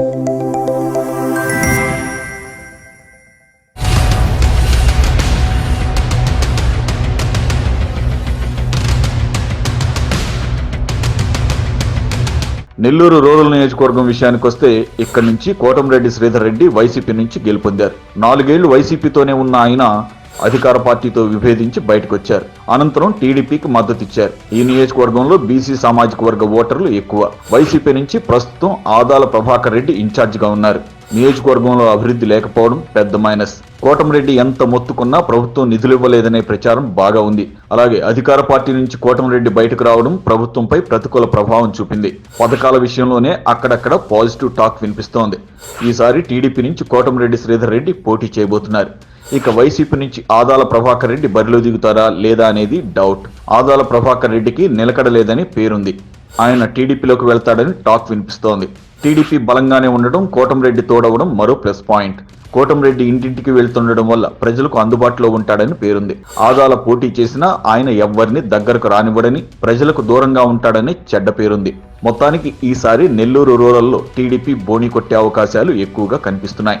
Nellore rural నియోజకవర్గం విషయానికి వస్తే ఇక్కడి నుంచి కోటంరెడ్డి శ్రీధర్ రెడ్డి వైసీపీ నుంచి గెలుపొందారు. నాలుగేళ్ళు వైసీపీతోనే ఉన్న ఆయన అధికార పార్టీతో విభేదించి బయటకు వచ్చారు అనంతరం టీడీపీకి మద్దతు ఇచ్చారు ఈ నియోజకవర్గంలో బీసీ సామాజిక వర్గ ఓటర్లు ఎక్కువ. వైసీపీ నుంచి ప్రస్తుతం ఆదాల ప్రభాకర్ రెడ్డి ఇన్ఛార్జిగా ఉన్నారు. నియోజకవర్గంలో అభివృద్ధి లేకపోవడం పెద్ద మైనస్. కోటమిరెడ్డి ఎంత మొత్తుకున్నా ప్రభుత్వం నిధులు ఇవ్వలేదనే ప్రచారం బాగా ఉంది. అలాగే అధికార పార్టీ నుంచి కోటమిరెడ్డి బయటకు రావడం ప్రభుత్వంపై ప్రతికూల ప్రభావం చూపింది. పథకాల విషయంలోనే అక్కడక్కడ పాజిటివ్ టాక్ వినిపిస్తోంది. ఈసారి టీడీపీ నుంచి కోటమిరెడ్డి శ్రీధర్ రెడ్డి పోటీ చేయబోతున్నారు. ఇక వైసీపీ నుంచి ఆదాల ప్రభాకర్ రెడ్డి బరిలో దిగుతారా లేదా అనేది డౌట్ ఆదాల ప్రభాకర్ రెడ్డికి నిలకడలేదని పేరుంది. ఆయన టీడీపీలోకి వెళ్తాడని టాక్ వినిపిస్తోంది. టీడీపీ బలంగానే ఉండడం కోటంరెడ్డి తోడవడం మరో ప్లస్ పాయింట్ కోటంరెడ్డి ఇంటింటికి వెళ్తుండడం వల్ల ప్రజలకు అందుబాటులో ఉంటాడని పేరుంది. ఆదాల పోటీ చేసినా ఆయన ఎవ్వరిని దగ్గరకు రానివ్వడని ప్రజలకు దూరంగా ఉంటాడని చెడ్డ పేరుంది. మొత్తానికి ఈసారి నెల్లూరు రూరల్లో టీడీపీ బోణి కొట్టే అవకాశాలు ఎక్కువగా కనిపిస్తున్నాయి.